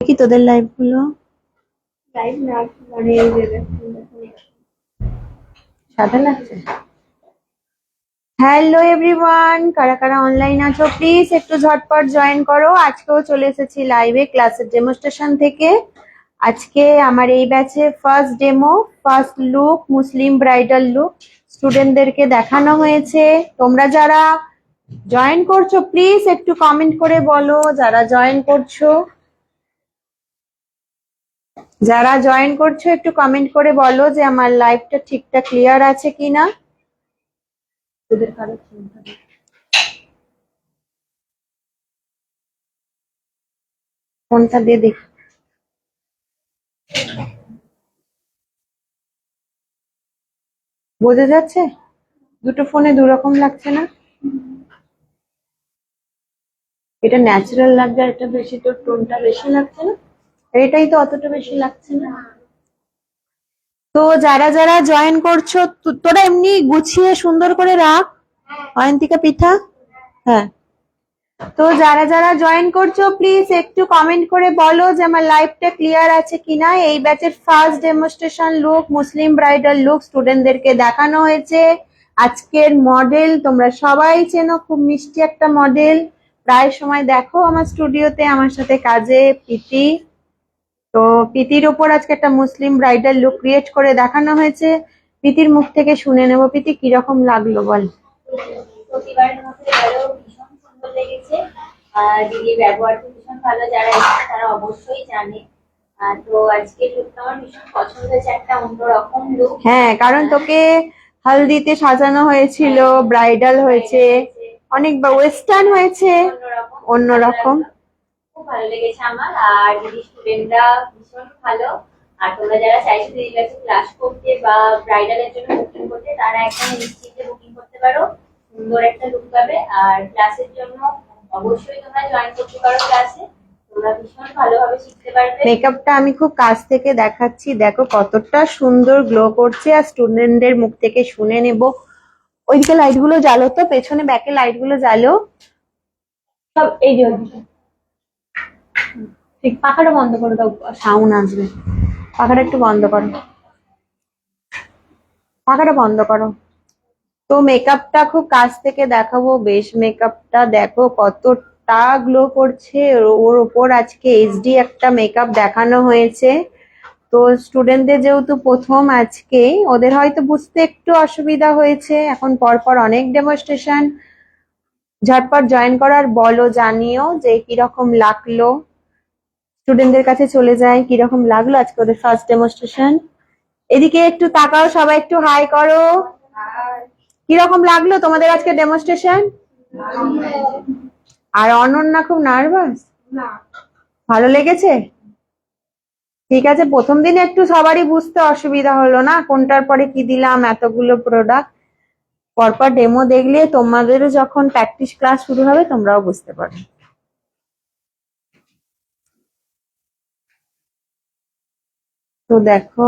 কি তোদের লাইভগুলো লাইভ না মানে। সাদা লাগছে? হ্যালো এভরিওয়ান কারা কারা অনলাইন আছো প্লিজ একটু ঝটপট জয়েন করো। আজকেও চলে এসেছি লাইভে ক্লাসের ডেমোস্ট্রেশন থেকে। আজকে আমার এই ব্যাচে first demo first look Muslim bridal look স্টুডেন্টদেরকে দেখানো হয়েছে। তোমরা যারা জয়েন করছ প্লিজ একটু কমেন্ট করে বলো যারা জয়েন করছ। যারা জয়েন করছ একটু কমেন্ট করে বলো যে আমার লাইভটা ঠিকঠাক ক্লিয়ার আছে কিনা। তোদের চিন্তা দিয়ে দেখ। বোঝা যাচ্ছে? দুটো ফোনে দু রকম লাগছে না? এটা ন্যাচারাল লাগছে আর এটা বেশি তোর টোনটা বেশি লাগছে না? এটাই তো অতটা বেশি লাগছে না। তো যারা যারা জয়েন করছ তোরা এমনি গুছিয়ে সুন্দর করে রাখ। অয়ন্তিকা পিঠা? হ্যাঁ। তো যারা যারা জয়েন করছ প্লিজ একটু কমেন্ট করে বলো যে আমার লাইফটা ক্লিয়ার আছে কিনা। এই ব্যাচের first demonstration look Muslim bridal look স্টুডেন্টদেরকে দেখানো হয়েছে। আজকের মডেল তোমরা সবাই চেনো, খুব মিষ্টি একটা মডেল প্রায় সময় দেখো আমার স্টুডিওতে আমার সাথে কাজে, প্রীতি। তো প্রীতির ওপর আজকে একটা মুসলিম ব্রাইডাল লুক ক্রিয়েট করে দেখানো হয়েছে। প্রীতির মুখ থেকে শুনে নেব। প্রীতি কীরকম লাগল বল? দিদির ভীষণ ভালো। যারা তারা অবশ্যই জানে। তো আজকে লুকটা আমার ভীষণ পছন্দ হয়েছে। একটা অন্যরকম লুক হ্যাঁ কারণ তোকে হালদিতে সাজানো হয়েছিল ব্রাইডাল হয়েছে অনেক ওয়েস্টার্ন হয়েছে অন্যরকম। খুব ভালো লেগেছে আমার। আর দিদি স্টুডেন্টরা ভীষণ ভালো আর তোমরা যারা চাইছো দিদির কাছে ক্লাস করতে বা ব্রাইডালের জন্য বুকিং করতে তারা এখানে নিশ্চিন্তে বুকিং করতে পারো। সুন্দর একটা লুক পাবে। আর ক্লাসের জন্য অবশ্যই তোমরা জয়েন করতে পারো ক্লাসে তোমরা ভীষণ ভালোভাবে শিখতে পারবে। মেকআপটা আমি খুব কাছ থেকে দেখাচ্ছি। দেখো কতটা সুন্দর গ্লো করছে। আর স্টুডেন্টদের মুখ থেকে শুনে নেব। ওইদিকে লাইটগুলো জ্বালো তো পেছনে ব্যাকে লাইটগুলো জ্বালো। সব এই যে। ঠিক পাখাটা বন্ধ করে, দাও সাউন্ড আসবে। পাখাটা একটু বন্ধ করো। পাখাটা বন্ধ করো। তো মেকআপটা খুব কাছ থেকে দেখাবো, বেশ মেকআপটা দেখো, কতটা গ্লো করছে। ওর- ওপর আজকে এইচডি একটা মেকআপ দেখানো হয়েছে। তো স্টুডেন্টদের যেহেতু প্রথম আজকে, ওদের হয়তো বুঝতে একটু অসুবিধা হয়েছে। এখন পরপর অনেক ডেমনস্ট্রেশন ঝটপট জয়েন করার বলো জানিও যে কীরকম লাগল। স্টুডেন্টদের কাছে চলে যায়, কীরকম লাগল আজকে ওদের ফার্স্ট ডেমনস্ট্রেশন এদিকে একটু তাকাও, সবাই একটু হাই করো। কীরকম লাগল তোমাদের আজকে ডেমনস্ট্রেশন আর অনন্যা খুব নার্ভাস ভালো লেগেছে? ঠিক আছে, প্রথম দিন একটু সবারই বুঝতে অসুবিধা হলো না, কোনটার পরে কি দিলাম, এতগুলো প্রোডাক্ট পরপর ডেমো দেখলে তোমাদেরও যখন প্র্যাকটিস ক্লাস শুরু হবে, তোমরাও বুঝতে পারবে। তো দেখো,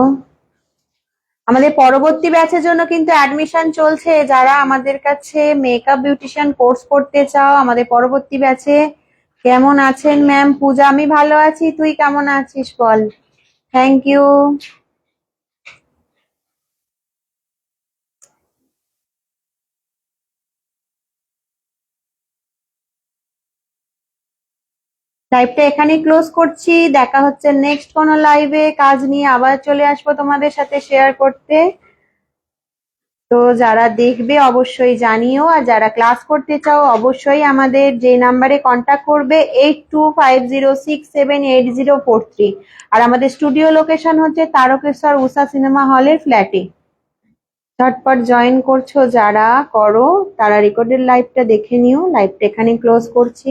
আমাদের পরবর্তী ব্যাচের জন্য কিন্তু অ্যাডমিশন চলছে। যারা আমাদের কাছে মেকআপ বিউটিশিয়ান কোর্স করতে চাও, আমাদের পরবর্তী ব্যাচে কেমন আছেন ম্যাম পূজা, আমি ভালো আছি। তুই কেমন আছিস বল? থ্যাংক ইউ লাইভটা এখানেই ক্লোজ করছি। দেখা হচ্ছে নেক্সট কোনো লাইভে কাজ নিয়ে আবার চলে আসব তোমাদের সাথে শেয়ার করতে। তো যারা দেখবে অবশ্যই জানিও। আর যারা ক্লাস করতে চাও, অবশ্যই আমাদের যে নাম্বারে কন্ট্যাক্ট করবে eight two five zero six seven eight zero four three আর আমাদের স্টুডিও লোকেশন হচ্ছে তারকেশ্বর উষা সিনেমা হলের ফ্ল্যাটে ঝটপট জয়েন করছ যারা, করো। তারা রেকর্ডেড লাইভটা দেখে নিও। লাইভটা এখানে ক্লোজ করছি।